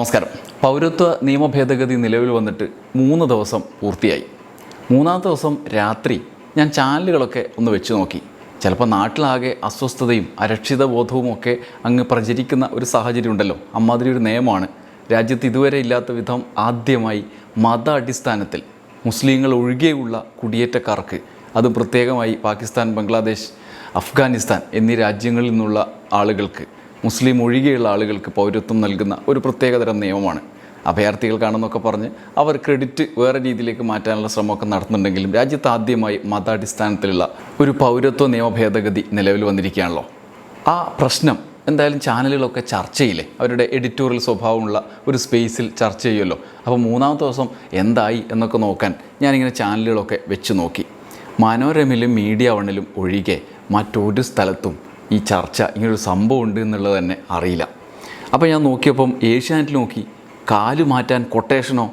നമസ്കാരം. പൗരത്വ നിയമ ഭേദഗതി നിലവിൽ വന്നിട്ട് മൂന്ന് ദിവസം പൂർത്തിയായി. മൂന്നാമത്തെ ദിവസം രാത്രി ഞാൻ ചാനലുകളൊക്കെ ഒന്ന് വെച്ച് നോക്കി. ചിലപ്പോൾ നാട്ടിലാകെ അസ്വസ്ഥതയും അരക്ഷിത ബോധവും ഒക്കെ അങ്ങ് പ്രചരിക്കുന്ന ഒരു സാഹചര്യം ഉണ്ടല്ലോ. അമ്മാതിരി ഒരു നിയമമാണ്. രാജ്യത്ത് ഇതുവരെ ഇല്ലാത്ത വിധം ആദ്യമായി മത അടിസ്ഥാനത്തിൽ മുസ്ലിങ്ങൾ ഒഴികെയുള്ള കുടിയേറ്റക്കാർക്ക് അത് പ്രത്യേകമായി പാകിസ്ഥാൻ ബംഗ്ലാദേശ് അഫ്ഗാനിസ്ഥാൻ എന്നീ രാജ്യങ്ങളിൽ നിന്നുള്ള ആളുകൾക്ക് മുസ്ലിം ഒഴികെയുള്ള ആളുകൾക്ക് പൗരത്വം നൽകുന്ന ഒരു പ്രത്യേകതരം നിയമമാണ്. അഭയാർത്ഥികൾക്കാണെന്നൊക്കെ പറഞ്ഞ് അവർ ക്രെഡിറ്റ് വേറെ രീതിയിലേക്ക് മാറ്റാനുള്ള ശ്രമമൊക്കെ നടത്തുന്നുണ്ടെങ്കിലും രാജ്യത്ത് ആദ്യമായി മതാടിസ്ഥാനത്തിലുള്ള ഒരു പൗരത്വ നിയമ ഭേദഗതി നിലവിൽ വന്നിരിക്കുകയാണല്ലോ. ആ പ്രശ്നം എന്തായാലും ചാനലുകളൊക്കെ ചർച്ച ചെയ്യില്ലേ? അവരുടെ എഡിറ്റോറിയൽ സ്വഭാവമുള്ള ഒരു സ്പേസിൽ ചർച്ച ചെയ്യുമല്ലോ. അപ്പോൾ മൂന്നാമത്തെ ദിവസം എന്തായി എന്നൊക്കെ നോക്കാൻ ഞാനിങ്ങനെ ചാനലുകളൊക്കെ വെച്ച് നോക്കി. മനോരമയിലും മീഡിയ വണ്ണിലും ഒഴികെ മറ്റൊരു സ്ഥലത്തും ഈ ചർച്ച ഇങ്ങനൊരു സംഭവം ഉണ്ട് എന്നുള്ളത് തന്നെ അറിയില്ല. അപ്പോൾ ഞാൻ നോക്കിയപ്പം ഏഷ്യാനെറ്റ് നോക്കി കാൽ മാറ്റാൻ കൊട്ടേഷനോ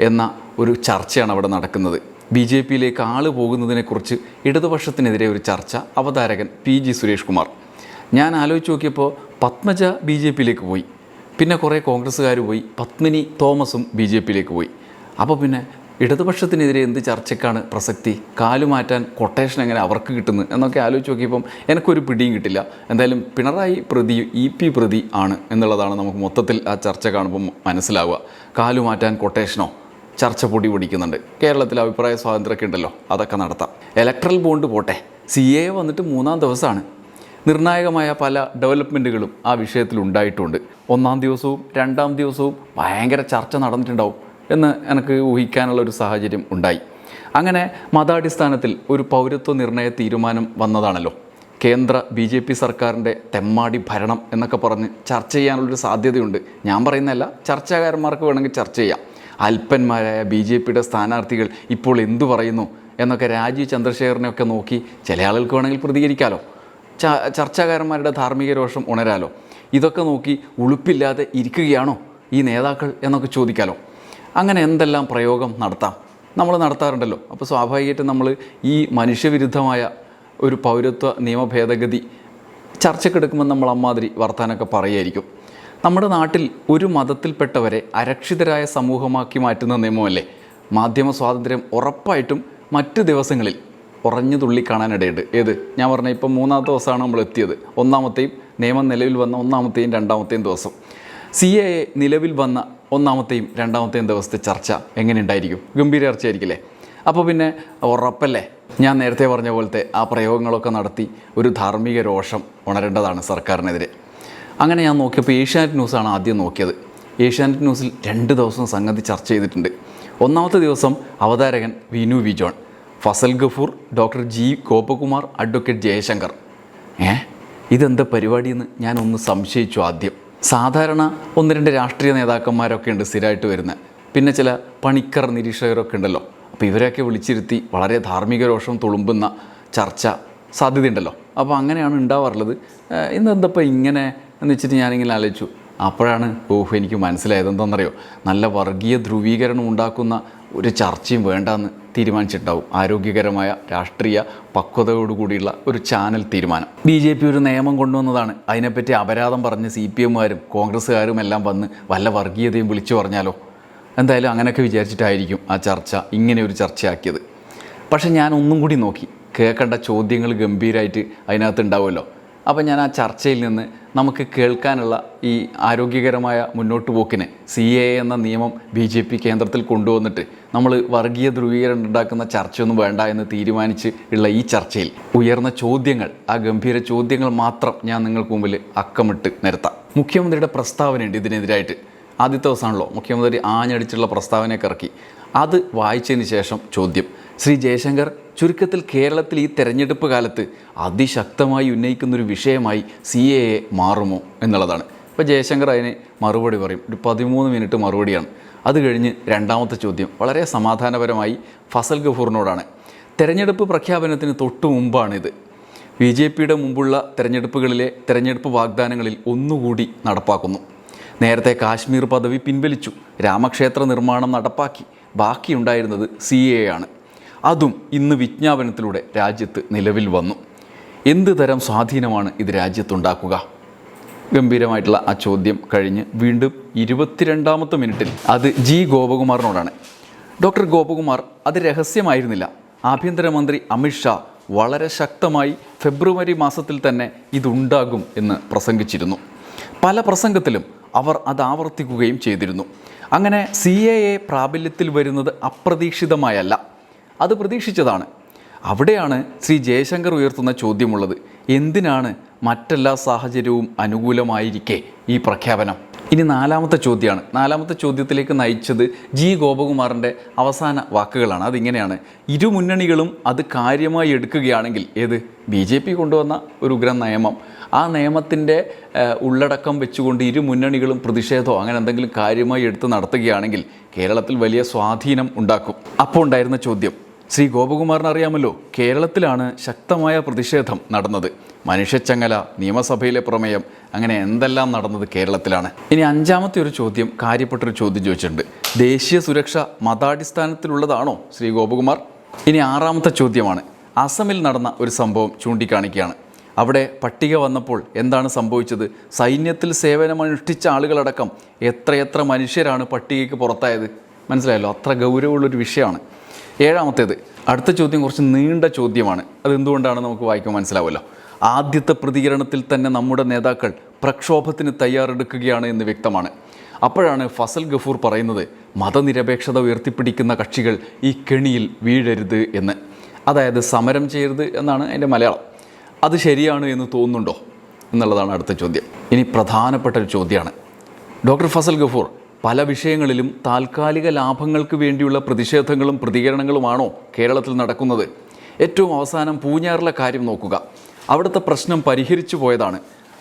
എന്ന ഒരു ചർച്ചയാണ് അവിടെ നടക്കുന്നത്. ബി ജെ പിയിലേക്ക് ആൾ പോകുന്നതിനെക്കുറിച്ച് ഇടതുപക്ഷത്തിനെതിരെ ഒരു ചർച്ച അവതാരകൻ പി ജി സുരേഷ് കുമാർ. ഞാൻ ആലോചിച്ച് നോക്കിയപ്പോൾ പത്മജ ബി ജെ പിയിലേക്ക് പോയി. പിന്നെ കുറേ കോൺഗ്രസ്സുകാർ പോയി പത്മിനി തോമസും ബി ജെ പിയിലേക്ക് പോയി. അപ്പോൾ പിന്നെ ഇടതുപക്ഷത്തിനെതിരെ എന്ത് ചർച്ചയ്ക്കാണ് പ്രസക്തി? കാലുമാറ്റാൻ കൊട്ടേഷൻ എങ്ങനെ അവർക്ക് കിട്ടുന്നു? എന്നൊക്കെ ആലോചിച്ച് നോക്കിയപ്പം എനിക്കൊരു പിടിയും കിട്ടില്ല. എന്തായാലും പിണറായി പ്രതി ഇ പി പ്രതി ആണ് എന്നുള്ളതാണ് നമുക്ക് മൊത്തത്തിൽ ആ ചർച്ച കാണുമ്പോൾ മനസ്സിലാവുക. കാലുമാറ്റാൻ കൊട്ടേഷനോ ചർച്ച പൊടി പൊടിക്കുന്നുണ്ട്. കേരളത്തിൽ അഭിപ്രായ സ്വാതന്ത്ര്യമൊക്കെ ഉണ്ടല്ലോ അതൊക്കെ നടത്താം. ഇലക്ട്രൽ ബോണ്ട് പോട്ടെ. സി എ വന്നിട്ട് മൂന്നാം ദിവസമാണ്. നിർണായകമായ പല ഡെവലപ്മെന്റുകളും ആ വിഷയത്തിൽ ഉണ്ടായിട്ടുണ്ട്. ഒന്നാം ദിവസവും രണ്ടാം ദിവസവും ഭയങ്കര ചർച്ച നടന്നിട്ടുണ്ടാവും. എന്ന് എനിക്ക് ഊഹിക്കാനുള്ള ഒരു സാഹചര്യം ഉണ്ടായി. അങ്ങനെ മതാടിസ്ഥാനത്തിൽ ഒരു പൗരത്വ നിർണയ തീരുമാനം വന്നതാണല്ലോ. കേന്ദ്ര ബി ജെ പി സർക്കാരിന്റെ തെമ്മാടി ഭരണം എന്നൊക്കെ പറഞ്ഞ് ചർച്ച ചെയ്യാനുള്ളൊരു സാധ്യതയുണ്ട്. ഞാൻ പറയുന്നതല്ല ചർച്ചാകാരന്മാർക്ക് വേണമെങ്കിൽ ചർച്ച ചെയ്യാം. അല്പന്മാരായ ബി ജെ പിയുടെ സ്ഥാനാർത്ഥികൾ ഇപ്പോൾ എന്തു പറയുന്നു എന്നൊക്കെ രാജീവ് ചന്ദ്രശേഖരനെയൊക്കെ നോക്കി ചില ആളുകൾക്ക് വേണമെങ്കിൽ പ്രതികരിക്കാമല്ലോ ച ചർച്ചാകാരന്മാരുടെ ധാർമ്മിക രോഷം ഉണരാലോ. ഇതൊക്കെ നോക്കി ഉളുപ്പില്ലാതെ ഇരിക്കുകയാണോ ഈ നേതാക്കൾ എന്നൊക്കെ ചോദിക്കാലോ. അങ്ങനെ എന്തെല്ലാം പ്രയോഗം നടത്താം? നമ്മൾ നടത്താറുണ്ടല്ലോ. അപ്പോൾ സ്വാഭാവികമായിട്ടും നമ്മൾ ഈ മനുഷ്യവിരുദ്ധമായ ഒരു പൗരത്വ നിയമ ഭേദഗതി ചർച്ചക്കെടുക്കുമ്പോൾ നമ്മൾ അമ്മാതിരി വർത്താനൊക്കെ പറയുമായിരിക്കും. നമ്മുടെ നാട്ടിൽ ഒരു മതത്തിൽപ്പെട്ടവരെ അരക്ഷിതരായ സമൂഹമാക്കി മാറ്റുന്ന നിയമമല്ലേ? മാധ്യമ സ്വാതന്ത്ര്യം ഉറപ്പായിട്ടും മറ്റ് ദിവസങ്ങളിൽ ഉറഞ്ഞു തുള്ളി കാണാനിടയുണ്ട് ഏത്? ഞാൻ പറഞ്ഞ ഇപ്പം മൂന്നാമത്തെ ദിവസമാണ് നമ്മൾ എത്തിയത്. ഒന്നാമത്തെയും നിയമം നിലവിൽ വന്ന ഒന്നാമത്തെയും രണ്ടാമത്തെയും ദിവസം. സി എ നിലവിൽ വന്ന ഒന്നാമത്തെയും രണ്ടാമത്തെയും ദിവസത്തെ ചർച്ച എങ്ങനെ ഉണ്ടായിരിക്കും ഗംഭീര ചർച്ചയായിരിക്കില്ലേ? അപ്പോൾ പിന്നെ ഉറപ്പല്ലേ? ഞാൻ നേരത്തെ പറഞ്ഞ പോലത്തെ ആ പ്രയോഗങ്ങളൊക്കെ നടത്തി ഒരു ധാർമ്മിക രോഷം ഉണരേണ്ടതാണ് സർക്കാരിനെതിരെ. അങ്ങനെ ഞാൻ നോക്കിയപ്പോൾ ഏഷ്യാനെറ്റ് ന്യൂസാണ് ആദ്യം നോക്കിയത്. ഏഷ്യാനെറ്റ് ന്യൂസിൽ രണ്ട് ദിവസം സംഗതി ചർച്ച ചെയ്തിട്ടുണ്ട്. ഒന്നാമത്തെ ദിവസം അവതാരകൻ Vinu V John Fazal Gafoor doctor G Gopakumar advocate Jayashankar. ഏ? ഇതെന്താ പരിപാടിയെന്ന് ഞാനൊന്ന് സംശയിച്ചു ആദ്യം. സാധാരണ ഒന്ന് രണ്ട് രാഷ്ട്രീയ നേതാക്കന്മാരൊക്കെ ഉണ്ട് സ്ഥിരമായിട്ട് വരുന്നത്. പിന്നെ ചില പണിക്കർ നിരീക്ഷകരൊക്കെ ഉണ്ടല്ലോ. അപ്പോൾ ഇവരെയൊക്കെ വിളിച്ചിരുത്തി വളരെ ധാർമ്മിക രോഷം തുളുമ്പുന്ന ചർച്ച സാധ്യതയുണ്ടല്ലോ. അപ്പോൾ അങ്ങനെയാണ് ഉണ്ടാവാറുള്ളത്. ഇന്ന് എന്തപ്പോൾ ഇങ്ങനെ എന്ന് വെച്ചിട്ട് ഞാനിങ്ങനെ ആലോചിച്ചു. അപ്പോഴാണ് ഓഹ് എനിക്ക് മനസ്സിലായത്. എന്താണെന്നറിയോ? നല്ല വർഗീയ ധ്രുവീകരണം ഉണ്ടാക്കുന്ന ഒരു ചർച്ചയും വേണ്ടെന്ന് തീരുമാനിച്ചിട്ടുണ്ടാവും. ആരോഗ്യകരമായ രാഷ്ട്രീയ പക്വതയോടുകൂടിയുള്ള ഒരു ചാനൽ തീരുമാനം. ബി ജെ പി ഒരു നിയമം കൊണ്ടുവന്നതാണ്. അതിനെപ്പറ്റി അപരാധം പറഞ്ഞ് സി പി എമ്മുകാരും കോൺഗ്രസ്സുകാരും എല്ലാം വന്ന് വല്ല വർഗീയതയും വിളിച്ചു പറഞ്ഞാലോ? എന്തായാലും അങ്ങനെയൊക്കെ വിചാരിച്ചിട്ടായിരിക്കും ആ ചർച്ച ഇങ്ങനെ ഒരു ചർച്ചയാക്കിയത്. പക്ഷേ ഞാൻ ഒന്നും കൂടി നോക്കി. കേൾക്കേണ്ട ചോദ്യങ്ങൾ ഗംഭീരമായിട്ട് അതിനകത്ത് ഉണ്ടാവുമല്ലോ. അപ്പോൾ ഞാൻ ആ ചർച്ചയിൽ നിന്ന് നമുക്ക് കേൾക്കാനുള്ള ഈ ആരോഗ്യകരമായ മുന്നോട്ട് പോക്കിന് സി എ എന്ന നിയമം ബി ജെ പി കേന്ദ്രത്തിൽ കൊണ്ടുവന്നിട്ട് നമ്മൾ വർഗീയ ധ്രുവീകരണം ഉണ്ടാക്കുന്ന ചർച്ചയൊന്നും വേണ്ട എന്ന് തീരുമാനിച്ച് ഉള്ള ഈ ചർച്ചയിൽ ഉയർന്ന ചോദ്യങ്ങൾ ആ ഗംഭീര ചോദ്യങ്ങൾ മാത്രം ഞാൻ നിങ്ങൾക്ക് മുമ്പിൽ അക്കമിട്ട് നിരത്താം. മുഖ്യമന്ത്രിയുടെ പ്രസ്താവനയുണ്ട് ഇതിനെതിരായിട്ട്. ആദ്യത്തെ ദിവസമാണല്ലോ മുഖ്യമന്ത്രി ആഞ്ഞടിച്ചുള്ള പ്രസ്താവനയൊക്കെ ഇറക്കി. അത് വായിച്ചതിന് ശേഷം ചോദ്യം. ശ്രീ ജയശങ്കർ ചുരുക്കത്തിൽ കേരളത്തിൽ ഈ തെരഞ്ഞെടുപ്പ് കാലത്ത് അതിശക്തമായി ഉന്നയിക്കുന്നൊരു വിഷയമായി സി എ എ മാറുമോ എന്നുള്ളതാണ്. ഇപ്പോൾ ജയശങ്കർ അതിന് മറുപടി പറയും. ഒരു പതിമൂന്ന് മിനിറ്റ് മറുപടിയാണ്. അത് കഴിഞ്ഞ് രണ്ടാമത്തെ ചോദ്യം വളരെ സമാധാനപരമായി ഫസൽ ഗഫൂറിനോടാണ്. തെരഞ്ഞെടുപ്പ് പ്രഖ്യാപനത്തിന് തൊട്ടു മുമ്പാണിത്. ബി ജെ പിയുടെ മുമ്പുള്ള തെരഞ്ഞെടുപ്പുകളിലെ തെരഞ്ഞെടുപ്പ് വാഗ്ദാനങ്ങളിൽ ഒന്നുകൂടി നടപ്പാക്കുന്നു. നേരത്തെ കാശ്മീർ പദവി പിൻവലിച്ചു. രാമക്ഷേത്ര നിർമ്മാണം നടപ്പാക്കി. ബാക്കിയുണ്ടായിരുന്നത് സി എ ആണ്. അതും ഇന്ന് വിജ്ഞാപനത്തിലൂടെ രാജ്യത്ത് നിലവിൽ വന്നു. എന്ത് തരം സ്വാധീനമാണ് ഇത് രാജ്യത്തുണ്ടാക്കുക? ഗംഭീരമായിട്ടുള്ള ആ ചോദ്യം കഴിഞ്ഞ് വീണ്ടും ഇരുപത്തിരണ്ടാമത്തെ മിനിറ്റിൽ അത് ജി ഗോപകുമാറിനോടാണ്. ഡോക്ടർ ഗോപകുമാർ അത് രഹസ്യമായിരുന്നില്ല. ആഭ്യന്തരമന്ത്രി അമിത്ഷാ വളരെ ശക്തമായി ഫെബ്രുവരി മാസത്തിൽ തന്നെ ഇതുണ്ടാകും എന്ന് പ്രസംഗിച്ചിരുന്നു. പല പ്രസംഗത്തിലും അവർ അത് ആവർത്തിക്കുകയും ചെയ്തിരുന്നു. അങ്ങനെ സി എ എ പ്രാബല്യത്തിൽ വരുന്നത് അപ്രതീക്ഷിതമായല്ല. അത് പ്രതീക്ഷിച്ചതാണ്. അവിടെയാണ് ശ്രീ ജയശങ്കർ ഉയർത്തുന്ന ചോദ്യമുള്ളത്. എന്തിനാണ് മറ്റെല്ലാ സാഹചര്യവും അനുകൂലമായിരിക്കെ ഈ പ്രഖ്യാപനം? ഇനി നാലാമത്തെ ചോദ്യമാണ്. നാലാമത്തെ ചോദ്യത്തിലേക്ക് നയിച്ചത് ജി ഗോപകുമാറിന്റെ അവസാന വാക്കുകളാണ്. അതിങ്ങനെയാണ്. ഇരു മുന്നണികളും അത് കാര്യമായി എടുക്കുകയാണെങ്കിൽ ഏത്? ബി ജെ പി കൊണ്ടുവന്ന ഒരു ഉഗ്ര നിയമം. ആ നിയമത്തിന്റെ ഉള്ളടക്കം വെച്ചുകൊണ്ട് ഇരു മുന്നണികളും പ്രതിഷേധമോ അങ്ങനെ എന്തെങ്കിലും കാര്യമായി എടുത്ത് നടത്തുകയാണെങ്കിൽ കേരളത്തിൽ വലിയ സ്വാധീനം ഉണ്ടാക്കും. അപ്പോൾ ഉണ്ടായിരുന്ന ചോദ്യം. ശ്രീ ഗോപകുമാറിന് അറിയാമല്ലോ കേരളത്തിലാണ് ശക്തമായ പ്രതിഷേധം നടന്നത്. മനുഷ്യച്ചങ്ങല നിയമസഭയിലെ പ്രമേയം അങ്ങനെ എന്തെല്ലാം നടന്നത് കേരളത്തിലാണ്? ഇനി അഞ്ചാമത്തെ ഒരു ചോദ്യം കാര്യപ്പെട്ടൊരു ചോദ്യം ചോദിച്ചിട്ടുണ്ട്. ദേശീയ സുരക്ഷ മതാടിസ്ഥാനത്തിലുള്ളതാണോ ശ്രീ ഗോപകുമാർ? ഇനി ആറാമത്തെ ചോദ്യമാണ്. അസമിൽ നടന്ന ഒരു സംഭവം ചൂണ്ടിക്കാണിക്കുകയാണ്. അവിടെ പട്ടിക വന്നപ്പോൾ എന്താണ് സംഭവിച്ചത്? സൈന്യത്തിൽ സേവനമനുഷ്ഠിച്ച ആളുകളടക്കം എത്രയെത്ര മനുഷ്യരാണ് പട്ടികയ്ക്ക് പുറത്തായത്? മനസ്സിലായല്ലോ അത്ര ഗൗരവമുള്ളൊരു വിഷയമാണ്. ഏഴാമത്തേത്. അടുത്ത ചോദ്യം കുറച്ച് നീണ്ട ചോദ്യമാണ്. അതെന്തുകൊണ്ടാണ് നമുക്ക് വായിക്കാൻ മനസ്സിലാവുമല്ലോ. ആദ്യത്തെ പ്രതികരണത്തിൽ തന്നെ നമ്മുടെ നേതാക്കൾ പ്രക്ഷോഭത്തിന് തയ്യാറെടുക്കുകയാണ് എന്ന് വ്യക്തമാണ്. അപ്പോഴാണ് ഫസൽ ഗഫൂർ പറയുന്നത് മതനിരപേക്ഷത ഉയർത്തിപ്പിടിക്കുന്ന കക്ഷികൾ ഈ കെണിയിൽ വീഴരുത് എന്ന്. അതായത് സമരം ചെയ്യരുത് എന്നാണ് എന്റെ മലയാളം. അത് ശരിയാണ് എന്ന് തോന്നുന്നുണ്ടോ? എന്നുള്ളതാണ് അടുത്ത ചോദ്യം. ഇനി പ്രധാനപ്പെട്ട ഒരു ചോദ്യമാണ്. ഡോക്ടർ ഫസൽ ഗഫൂർ പല വിഷയങ്ങളിലും താൽക്കാലിക ലാഭങ്ങൾക്ക് വേണ്ടിയുള്ള പ്രതിഷേധങ്ങളും പ്രതികരണങ്ങളുമാണോ കേരളത്തിൽ നടക്കുന്നത്? ഏറ്റവും അവസാനം പൂഞ്ഞാറിലെ കാര്യം നോക്കുക. അവിടുത്തെ പ്രശ്നം പരിഹരിച്ചു പോയതാണ്.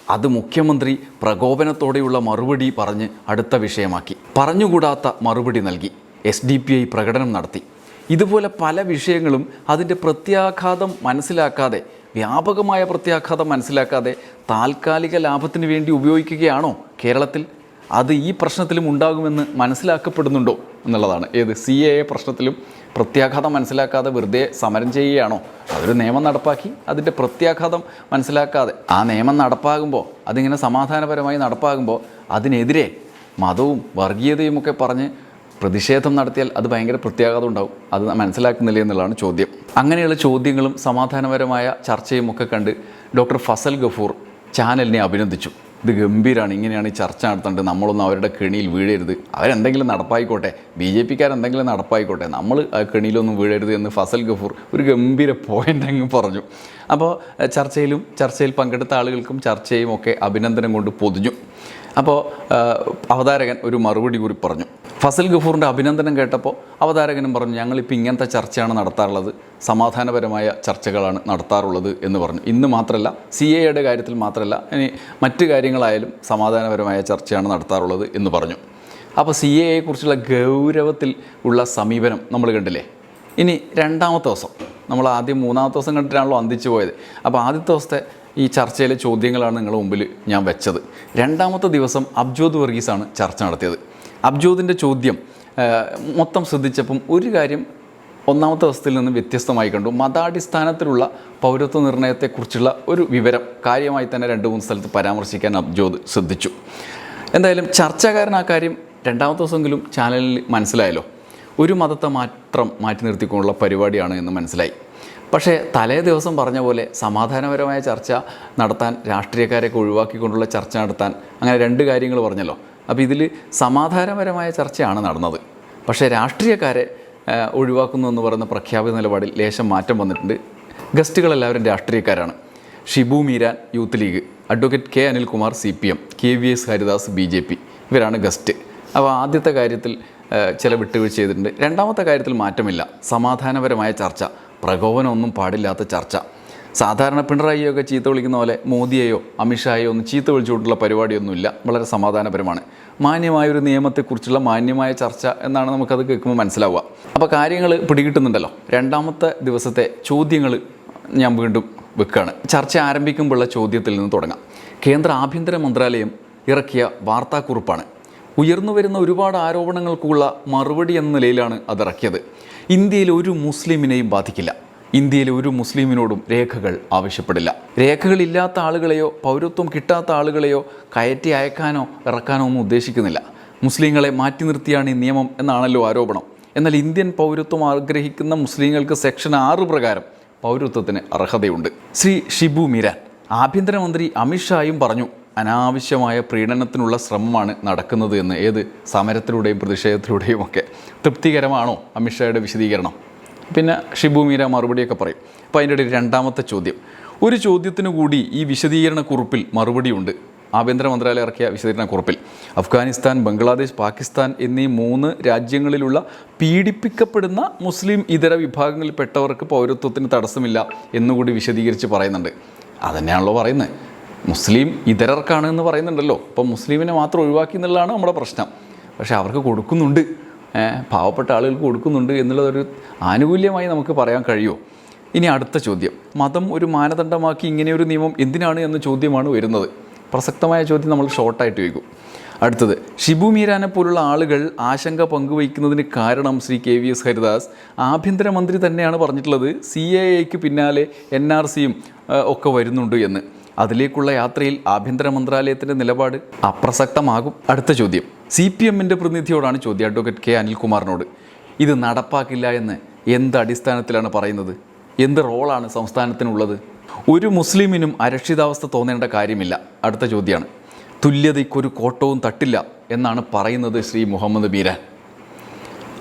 അത് മുഖ്യമന്ത്രി പ്രകോപനത്തോടെയുള്ള മറുപടി പറഞ്ഞ് അടുത്ത വിഷയമാക്കി. പറഞ്ഞുകൂടാത്ത മറുപടി നൽകി. എസ് ഡി പി ഐ പ്രകടനം നടത്തി. ഇതുപോലെ പല വിഷയങ്ങളും അതിന്റെ പ്രത്യാഘാതം മനസ്സിലാക്കാതെ വ്യാപകമായ പ്രത്യാഘാതം മനസ്സിലാക്കാതെ താൽക്കാലിക ലാഭത്തിന് വേണ്ടി ഉപയോഗിക്കുകയാണോ കേരളത്തിൽ? അത് ഈ പ്രശ്നത്തിലും ഉണ്ടാകുമെന്ന് മനസ്സിലാക്കപ്പെടുന്നുണ്ടോ എന്നുള്ളതാണ്. ഏത് സി എ പ്രശ്നത്തിലും പ്രത്യാഘാതം മനസ്സിലാക്കാതെ വെറുതെ സമരം ചെയ്യുകയാണോ? അതൊരു നിയമം നടപ്പാക്കി അതിന്റെ പ്രത്യാഘാതം മനസ്സിലാക്കാതെ. ആ നിയമം നടപ്പാകുമ്പോൾ അതിങ്ങനെ സമാധാനപരമായി നടപ്പാകുമ്പോൾ അതിനെതിരെ മതവും വർഗീയതയും ഒക്കെ പറഞ്ഞ് പ്രതിഷേധം നടത്തിയാൽ അത് ഭയങ്കര പ്രത്യാഘാതം ഉണ്ടാവും. അത് മനസ്സിലാക്കുന്നില്ല എന്നുള്ളതാണ് ചോദ്യം. അങ്ങനെയുള്ള ചോദ്യങ്ങളും സമാധാനപരമായ ചർച്ചയും ഒക്കെ കണ്ട് ഡോക്ടർ ഫസൽ ഗഫൂർ ചാനലിനെ അഭിനന്ദിച്ചു. ഇത് ഗംഭീരമാണ് ഇങ്ങനെയാണ് ഈ ചർച്ച നടത്തേണ്ടത്. നമ്മളൊന്നും അവരുടെ കെണിയിൽ വീഴരുത്. അവരെന്തെങ്കിലും നടപ്പായിക്കോട്ടെ. B J പിക്കാരെന്തെങ്കിലും നടപ്പായിക്കോട്ടെ. നമ്മൾ കെണിയിലൊന്നും വീഴരുത് എന്ന് ഫസൽ ഗഫൂർ ഒരു ഗംഭീര പോയിന്റ് അങ്ങ് പറഞ്ഞു. അപ്പോൾ ചർച്ചയിലും ചർച്ചയിൽ പങ്കെടുത്ത ആളുകൾക്കും ചർച്ചയും ഒക്കെ അഭിനന്ദനം കൊണ്ട് പൊതിഞ്ഞു. അപ്പോൾ അവതാരകൻ ഒരു മറുപടി കൂടി പറഞ്ഞു. ഫസൽ ഗഫൂറിന്റെ അഭിനന്ദനം കേട്ടപ്പോൾ അവതാരകനും പറഞ്ഞു ഞങ്ങളിപ്പോൾ ഇങ്ങനത്തെ ചർച്ചയാണ് നടത്താറുള്ളത്. സമാധാനപരമായ ചർച്ചകളാണ് നടത്താറുള്ളത് എന്ന് പറഞ്ഞു. ഇന്ന് മാത്രമല്ല സി എയുടെ കാര്യത്തിൽ മാത്രമല്ല ഇനി മറ്റ് കാര്യങ്ങളായാലും സമാധാനപരമായ ചർച്ചയാണ് നടത്താറുള്ളത് എന്ന് പറഞ്ഞു. അപ്പോൾ സി എയെക്കുറിച്ചുള്ള ഗൗരവത്തിൽ ഉള്ള സമീപനം നമ്മൾ കണ്ടില്ലേ? ഇനി രണ്ടാമത്തെ ദിവസം നമ്മൾ ആദ്യം മൂന്നാമത്തെ ദിവസം കണ്ടിട്ടാണല്ലോ അന്തിച്ചു പോയത്. അപ്പോൾ ആദ്യത്തെ ദിവസത്തെ ഈ ചർച്ചയിലെ ചോദ്യങ്ങളാണ് നിങ്ങളുടെ മുമ്പിൽ ഞാൻ വെച്ചത്. രണ്ടാമത്തെ ദിവസം അബ്ജോദ് വർഗീസാണ് ചർച്ച നടത്തിയത്. അബ്ജോദിന്റെ ചോദ്യം മൊത്തം ശ്രദ്ധിച്ചപ്പം ഒരു കാര്യം ഒന്നാമത്തെ അവസ്ഥയിൽ നിന്ന് വ്യത്യസ്തമായി കണ്ടു മതാടിസ്ഥാനത്തിലുള്ള പൗരത്വ നിർണയത്തെക്കുറിച്ചുള്ള ഒരു വിവരം കാര്യമായി തന്നെ രണ്ട് മൂന്ന് സ്ഥലത്ത് പരാമർശിക്കാൻ അബ്ജോദ് ശ്രദ്ധിച്ചു. എന്തായാലും ചർച്ചകാരൻ ആ കാര്യം രണ്ടാമത്തെ ദിവസമെങ്കിലും ചാനലിൽ മനസ്സിലായല്ലോ. ഒരു മതത്തെ മാത്രം മാറ്റി നിർത്തിക്കൊണ്ടുള്ള പരിപാടിയാണ് എന്ന് മനസ്സിലായി. പക്ഷേ തലേ ദിവസം പറഞ്ഞ പോലെ സമാധാനപരമായ ചർച്ച നടത്താൻ രാഷ്ട്രീയക്കാരെയൊക്കെ ഒഴിവാക്കിക്കൊണ്ടുള്ള ചർച്ച നടത്താൻ അങ്ങനെ രണ്ട് കാര്യങ്ങൾ പറഞ്ഞല്ലോ. അപ്പോൾ ഇതിൽ സമാധാനപരമായ ചർച്ചയാണ് നടന്നത്. പക്ഷേ രാഷ്ട്രീയക്കാരെ ഒഴിവാക്കുന്നു എന്ന് പറയുന്ന പ്രഖ്യാപിത നിലപാടിൽ ലേശം മാറ്റം വന്നിട്ടുണ്ട്. ഗസ്റ്റുകളെല്ലാവരും രാഷ്ട്രീയക്കാരാണ്. Shibu Meeran youth league. Advocate K Anilkumar C P M. K V S Haridas B J P. ഇവരാണ് ഗസ്റ്റ്. അപ്പോൾ ആദ്യത്തെ കാര്യത്തിൽ ചില വിട്ടുവീഴ്ച ചെയ്തിട്ടുണ്ട്. രണ്ടാമത്തെ കാര്യത്തിൽ മാറ്റമില്ല. സമാധാനപരമായ ചർച്ച. പ്രകോപനമൊന്നും പാടില്ലാത്ത ചർച്ച. സാധാരണ പിണറായിയൊക്കെ ചീത്ത വിളിക്കുന്ന പോലെ മോദിയെയോ അമിത്ഷായോ ഒന്നും ചീത്ത വിളിച്ചുകൊണ്ടുള്ള പരിപാടിയൊന്നുമില്ല. വളരെ സമാധാനപരമാണ്. മാന്യമായ ഒരു നിയമത്തെക്കുറിച്ചുള്ള മാന്യമായ ചർച്ച എന്നാണ് നമുക്കത് കേൾക്കുമ്പോൾ മനസ്സിലാവുക. അപ്പോൾ കാര്യങ്ങൾ പിടികിട്ടുന്നുണ്ടല്ലോ. രണ്ടാമത്തെ ദിവസത്തെ ചോദ്യങ്ങൾ ഞാൻ വീണ്ടും വെക്കുകയാണ്. ചർച്ച ആരംഭിക്കുമ്പോഴുള്ള ചോദ്യത്തിൽ നിന്ന് തുടങ്ങാം. കേന്ദ്ര ആഭ്യന്തര മന്ത്രാലയം ഇറക്കിയ വാർത്താക്കുറിപ്പാണ്. ഉയർന്നു വരുന്ന ഒരുപാട് ആരോപണങ്ങൾക്കുള്ള മറുപടി എന്ന നിലയിലാണ് അതിറക്കിയത് ഇന്ത്യയിൽ ഒരു മുസ്ലിമിനെയും ബാധിക്കില്ല. ഇന്ത്യയിലെ ഒരു മുസ്ലിമിനോടും രേഖകൾ ആവശ്യപ്പെടില്ല. രേഖകളില്ലാത്ത ആളുകളെയോ പൗരത്വം കിട്ടാത്ത ആളുകളെയോ കയറ്റി അയക്കാനോ ഇറക്കാനോ ഒന്നും ഉദ്ദേശിക്കുന്നില്ല. മുസ്ലിങ്ങളെ മാറ്റി നിർത്തിയാണ് ഈ നിയമം എന്നാണല്ലോ ആരോപണം. എന്നാൽ ഇന്ത്യൻ പൗരത്വം ആഗ്രഹിക്കുന്ന മുസ്ലിങ്ങൾക്ക് സെക്ഷൻ ആറ് പ്രകാരം പൗരത്വത്തിന് അർഹതയുണ്ട്. ശ്രീ ഷിബു മീരാൻ ആഭ്യന്തരമന്ത്രി അമിത്ഷായും പറഞ്ഞു അനാവശ്യമായ പ്രീണനത്തിനുള്ള ശ്രമമാണ് നടക്കുന്നത് എന്ന്. ഏത് സമരത്തിലൂടെയും പ്രതിഷേധത്തിലൂടെയും ഒക്കെ. തൃപ്തികരമാണോ അമിത്ഷായുടെ വിശദീകരണം? പിന്നെ ഷിബു മീര മറുപടിയൊക്കെ പറയും. അപ്പോൾ അതിന്റെ ഇടയിൽ രണ്ടാമത്തെ ചോദ്യം. ഒരു ചോദ്യത്തിന് കൂടി ഈ വിശദീകരണ കുറിപ്പിൽ മറുപടിയുണ്ട്. ആഭ്യന്തര മന്ത്രാലയം ഇറക്കിയ വിശദീകരണ കുറിപ്പിൽ. അഫ്ഗാനിസ്ഥാൻ ബംഗ്ലാദേശ് പാകിസ്ഥാൻ എന്നീ മൂന്ന് രാജ്യങ്ങളിലുള്ള പീഡിപ്പിക്കപ്പെടുന്ന മുസ്ലിം ഇതര വിഭാഗങ്ങളിൽപ്പെട്ടവർക്ക് പൗരത്വത്തിന് തടസ്സമില്ല എന്നുകൂടി വിശദീകരിച്ച് പറയുന്നുണ്ട്. അതന്നെയാണല്ലോ പറയുന്നത്. മുസ്ലിം ഇതരർക്കാണ് എന്ന് പറയുന്നുണ്ടല്ലോ. അപ്പം മുസ്ലിമിനെ മാത്രം ഒഴിവാക്കി എന്നുള്ളതാണ് നമ്മുടെ പ്രശ്നം. പക്ഷേ അവർക്ക് കൊടുക്കുന്നുണ്ട്. പാവപ്പെട്ട ആളുകൾക്ക് കൊടുക്കുന്നുണ്ട് എന്നുള്ളതൊരു ആനുകൂല്യമായി നമുക്ക് പറയാൻ കഴിയുമോ ഇനി അടുത്ത ചോദ്യം. മതം ഒരു മാനദണ്ഡമാക്കി ഇങ്ങനെയൊരു നിയമം എന്തിനാണ് എന്ന ചോദ്യമാണ് വരുന്നത്. പ്രസക്തമായ ചോദ്യം നമ്മൾ ഷോർട്ടായിട്ട് ചോദിക്കും. അടുത്തത് ഷിബു മീരാനെ പോലുള്ള ആളുകൾ ആശങ്ക പങ്കുവയ്ക്കുന്നതിന് കാരണം Shri K V S Haridas ആഭ്യന്തരമന്ത്രി തന്നെയാണ് പറഞ്ഞിട്ടുള്ളത് സി എ എക്ക് പിന്നാലെ എൻ ആർ സിയും ഒക്കെ വരുന്നുണ്ട് എന്ന്. അതിലേക്കുള്ള യാത്രയിൽ ആഭ്യന്തര മന്ത്രാലയത്തിന്റെ നിലപാട് അപ്രസക്തമാകും. അടുത്ത ചോദ്യം. സി പി എമ്മിന്റെ പ്രതിനിധിയോടാണ് ചോദ്യം. അഡ്വക്കേറ്റ് കെ അനിൽകുമാറിനോട് ഇത് നടപ്പാക്കില്ല എന്ന് എന്ത് അടിസ്ഥാനത്തിലാണ് പറയുന്നത്? എന്ത് റോളാണ് സംസ്ഥാനത്തിനുള്ളത്? ഒരു മുസ്ലിമിനും അരക്ഷിതാവസ്ഥ തോന്നേണ്ട കാര്യമില്ല. അടുത്ത ചോദ്യമാണ് തുല്യതയ്ക്കൊരു കോട്ടവും തട്ടില്ല എന്നാണ് പറയുന്നത് ശ്രീ മുഹമ്മദ് ബീരാൻ.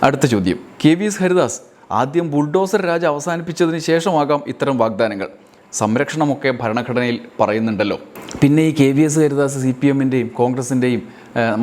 അടുത്ത ചോദ്യം കെ വി എസ് ഹരിദാസ് ആദ്യം ബുൾഡോസർ രാജ അവസാനിപ്പിച്ചതിന് ശേഷമാകാം ഇത്തരം വാഗ്ദാനങ്ങൾ. സംരക്ഷണമൊക്കെ ഭരണഘടനയിൽ പറയുന്നുണ്ടല്ലോ. പിന്നെ ഈ K V S Haridas C P എമ്മിന്റെയും കോൺഗ്രസിന്റെയും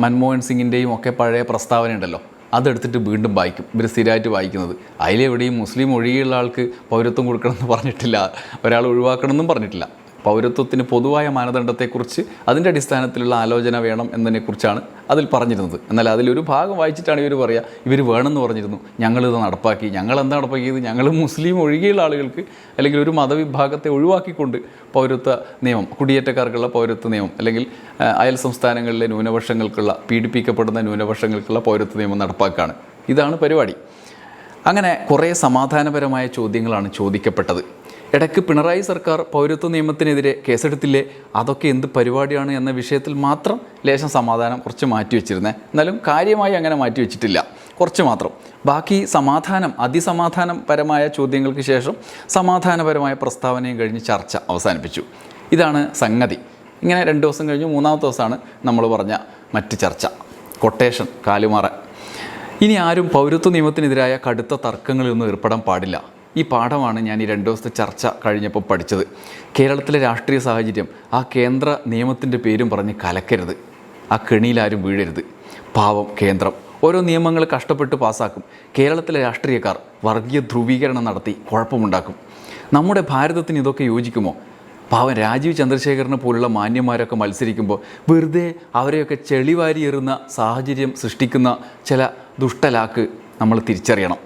മൻമോഹൻ സിംഗിന്റെയും ഒക്കെ പഴയ പ്രസ്താവന ഉണ്ടല്ലോ. അതെടുത്തിട്ട് വീണ്ടും വായിക്കും. ഇവർ സ്ഥിരമായിട്ട് വായിക്കുന്നത്. അതിലെവിടെയും മുസ്ലിം ഒഴികെയുള്ള ആൾക്ക് പൗരത്വം കൊടുക്കണമെന്ന് പറഞ്ഞിട്ടില്ല. ഒരാൾ ഒഴിവാക്കണമെന്നും പറഞ്ഞിട്ടില്ല. പൗരത്വത്തിന് പൊതുവായ മാനദണ്ഡത്തെക്കുറിച്ച് അതിന്റെ അടിസ്ഥാനത്തിലുള്ള ആലോചന വേണം എന്നതിനെക്കുറിച്ചാണ് അതിൽ പറഞ്ഞിരുന്നത്. എന്നാൽ അതിലൊരു ഭാഗം വായിച്ചിട്ടാണ് ഇവർ പറയുക ഇവർ വേണമെന്ന് പറഞ്ഞിരുന്നു. ഞങ്ങളിത് നടപ്പാക്കി ഞങ്ങൾ എന്താ നടപ്പാക്കിയത്? ഞങ്ങൾ മുസ്ലിം ഒഴികെയുള്ള ആളുകൾക്ക് അല്ലെങ്കിൽ ഒരു മതവിഭാഗത്തെ ഒഴിവാക്കിക്കൊണ്ട് പൗരത്വ നിയമം കുടിയേറ്റക്കാർക്കുള്ള പൗരത്വ നിയമം അല്ലെങ്കിൽ അയൽ സംസ്ഥാനങ്ങളിലെ ന്യൂനപക്ഷങ്ങൾക്കുള്ള പീഡിപ്പിക്കപ്പെടുന്ന ന്യൂനപക്ഷങ്ങൾക്കുള്ള പൗരത്വ നിയമം നടപ്പാക്കുകയാണ് ഇതാണ് പരിപാടി. അങ്ങനെ കുറേ സമാധാനപരമായ ചോദ്യങ്ങളാണ് ചോദിക്കപ്പെട്ടത്. ഇടയ്ക്ക് പിണറായി സർക്കാർ പൗരത്വ നിയമത്തിനെതിരെ കേസെടുത്തില്ലേ? അതൊക്കെ എന്ത് പരിപാടിയാണ് എന്ന വിഷയത്തിൽ മാത്രം ലേശം സമാധാനം കുറച്ച് മാറ്റി വെച്ചിരുന്നേ. എന്നാലും കാര്യമായി അങ്ങനെ മാറ്റിവെച്ചിട്ടില്ല കുറച്ച് മാത്രം. ബാക്കി സമാധാനം അതിസമാധാനപരമായ ചോദ്യങ്ങൾക്ക് ശേഷം സമാധാനപരമായ പ്രസ്താവനയും കഴിഞ്ഞ് ചർച്ച അവസാനിപ്പിച്ചു. ഇതാണ് സംഗതി. ഇങ്ങനെ രണ്ട് ദിവസം കഴിഞ്ഞ് മൂന്നാമത്തെ ദിവസമാണ് നമ്മൾ പറഞ്ഞ മറ്റ് ചർച്ച. കൊട്ടേഷൻ കാലുമാറ. ഇനി ആരും പൗരത്വ നിയമത്തിനെതിരായ കടുത്ത തർക്കങ്ങളിലൊന്നും ഏർപ്പെടാൻ പാടില്ല. ഈ പാഠമാണ് ഞാൻ ഈ രണ്ട് ദിവസത്തെ ചർച്ച കഴിഞ്ഞപ്പോൾ പഠിച്ചത്. കേരളത്തിലെ രാഷ്ട്രീയ സാഹചര്യം ആ കേന്ദ്ര നിയമത്തിന്റെ പേരും പറഞ്ഞ് കലക്കരുത്. ആ കെണിയിലാരും വീഴരുത്. പാവം കേന്ദ്രം. ഓരോ നിയമങ്ങൾ കഷ്ടപ്പെട്ട് പാസ്സാക്കും. കേരളത്തിലെ രാഷ്ട്രീയക്കാർ വർഗീയ ധ്രുവീകരണം നടത്തി കുഴപ്പമുണ്ടാക്കും. നമ്മുടെ ഭാരതത്തിന് ഇതൊക്കെ യോജിക്കുമോ? പാവം രാജീവ് ചന്ദ്രശേഖരനെ പോലുള്ള മാന്യന്മാരൊക്കെ മത്സരിക്കുമ്പോൾ വെറുതെ അവരെയൊക്കെ ചെളിവാരി എറുന്ന സാഹചര്യം സൃഷ്ടിക്കുന്ന ചില ദുഷ്ടലാക്ക് നമ്മൾ തിരിച്ചറിയണം.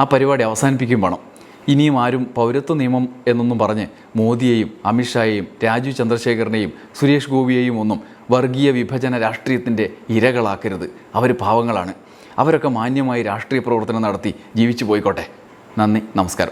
ആ പരിപാടി അവസാനിപ്പിക്കും വേണം. ഇനിയും ആരും പൗരത്വ നിയമം എന്നൊന്നും പറഞ്ഞ് മോദിയെയും അമിത്ഷായെയും രാജീവ് ചന്ദ്രശേഖരനെയും സുരേഷ് ഗോപിയെയും ഒന്നും വർഗീയ വിഭജന രാഷ്ട്രീയത്തിന്റെ ഇരകളാക്കരുത്. അവർ പാവങ്ങളാണ്. അവരൊക്കെ മാന്യമായി രാഷ്ട്രീയ പ്രവർത്തനം നടത്തി ജീവിച്ചു പോയിക്കോട്ടെ. നന്ദി. നമസ്കാരം.